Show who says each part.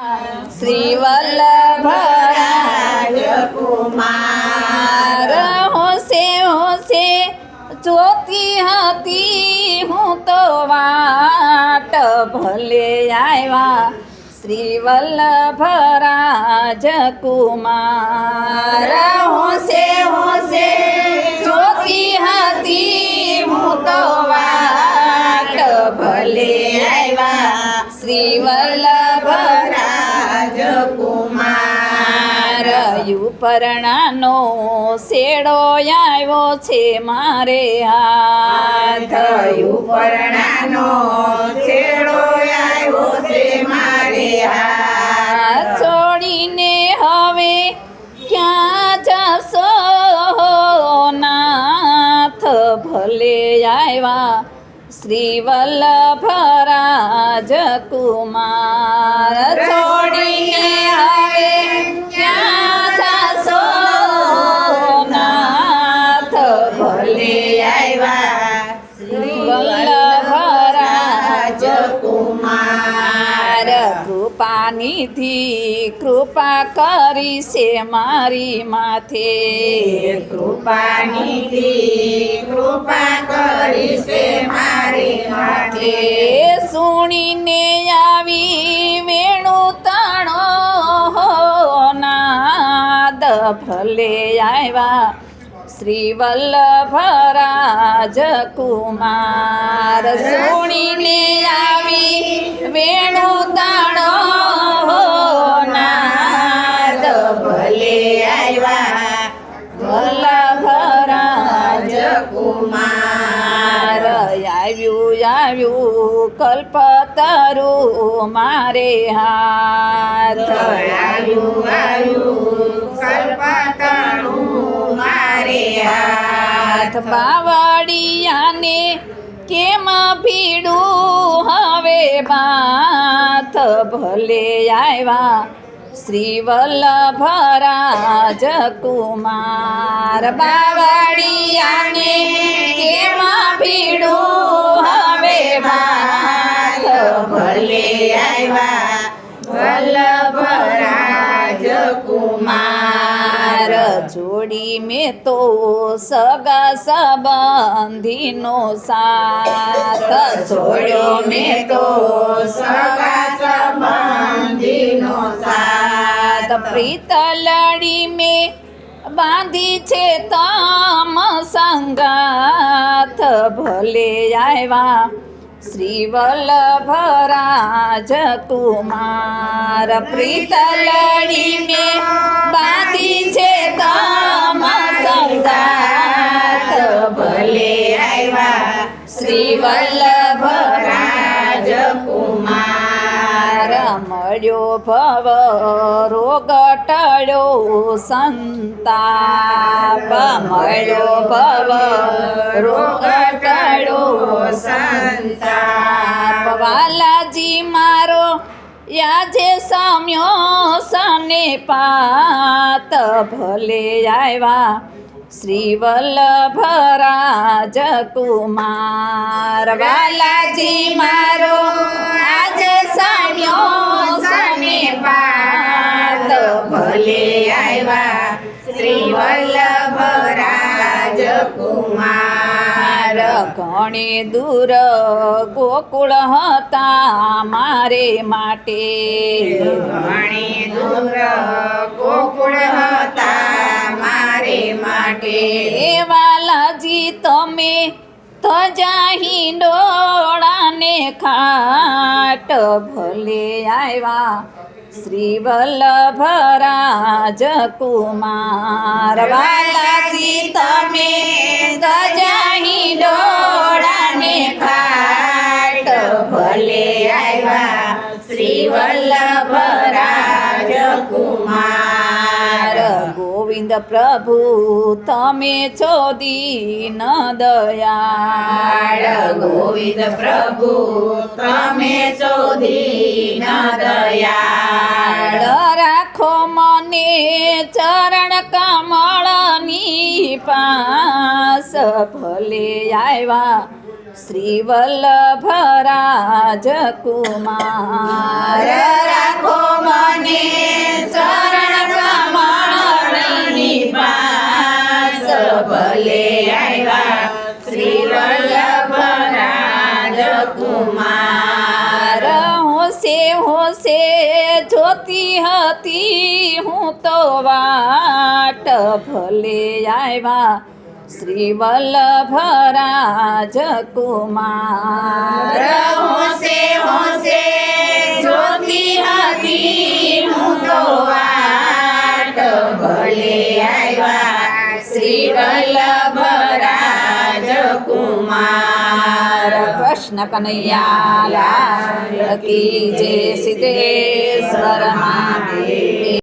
Speaker 1: શ્રી વલ્લભરાજ કુમાર હોશે, જોતી હતી હું તો વાટ ભલે આવ્યા. શ્રી વલ્લભ રાજકુમાર હોશે હોશે કુમાર યુપરણાનો શેડો આવ્યો છે મારે હાથ.
Speaker 2: પરણાનો શેડો આવ્યો છે મારે હાથ.
Speaker 1: છોડીને હવે ક્યાં જશો નાથ? ભલે આવ્યા શ્રી વલ્લભરાજ કુમાર કૃપાનિધિ કૃપા કરી છે મારી માથે.
Speaker 2: કૃપાનિધિ કૃપા કરી છે મારી માથે.
Speaker 1: સુણીને આવી વેણુ તાણો નાદ ભલે આવ્યા. શ્રી વલ્લભરાજ કુમાર સુણીને આવી વેણુ તાણો આવ્યા. વલ્લભરાજ કુમાર આવ્યું આવ્યું કલ્પતરું મારે હાથ.
Speaker 2: આવ્યું આવ્યું કલ્પતરું મારે હાથ.
Speaker 1: બાવળિયાને કેમ ભીડું? હવે માથ ભલે આવ્યા. શ્રી વલ્લભરાજ કુમાર બાવળિયાને કેમાં ભીડું હવે
Speaker 2: ભલે આવ્યા વલ્લભરાજ
Speaker 1: કુમાર જોડી મેં તો સગા સંબંધીનો સાથ.
Speaker 2: છોડ્યો મેં તો સગા સંબંધીનો સાથ.
Speaker 1: પ્રીતલડી મેં બાંધી છે તામ સંગાથ. ભલે આવ્યા શ્રી વલ્લભરાજ કુમાર. પ્રીતલડી મેં બાંધી છે તમ મળ્યો ભવ રોગ ટળ્યો સંતાપ. મળ્યો ભવ રોગ ટળ્યો સંતાપ. વાલાજી મારો યાજે સામ્યો સને પાત. ભલે આવ્યા શ્રી વલ્લભરાજ કુમાર. વાલાજી મારો આજે સામ્યો
Speaker 2: આવ્યા શ્રી વલ્લભરાજ કુમાર
Speaker 1: ઘણી દૂર ગોકુળ હતા મારે માટે.
Speaker 2: ઘણી દૂર ગોકુળ હતા મારે માટે.
Speaker 1: વાલાજી તમે તજાહી ડોળાને ખાટ ભલે આવ્યા. શ્રી વલ્લભરાજ કુમાર. વાલાજી ગોવિંદ પ્રભુ તમે છો દીન દયાળ
Speaker 2: ગોવિંદ પ્રભુ તમે છો દીન દયાળ
Speaker 1: રાખો મને ચરણ કમળની પાસ. ભલે આવ્યા શ્રી વલ્લભરાજ કુમાર
Speaker 2: રાખો મને કુમાર
Speaker 1: જોતી હતી હું તો વાટ ભલે આવ્યા શ્રી વલ્લભરાજ કુમાર.
Speaker 2: હોશે હોશે, જોતી હતી હું તો વાટ ભલે આવ્યા શ્રી વલ્લભ રાજકુમાર
Speaker 1: કૃષ્ણ કનૈયા કી જય સિદ્ધેશ્વર મહાદેવ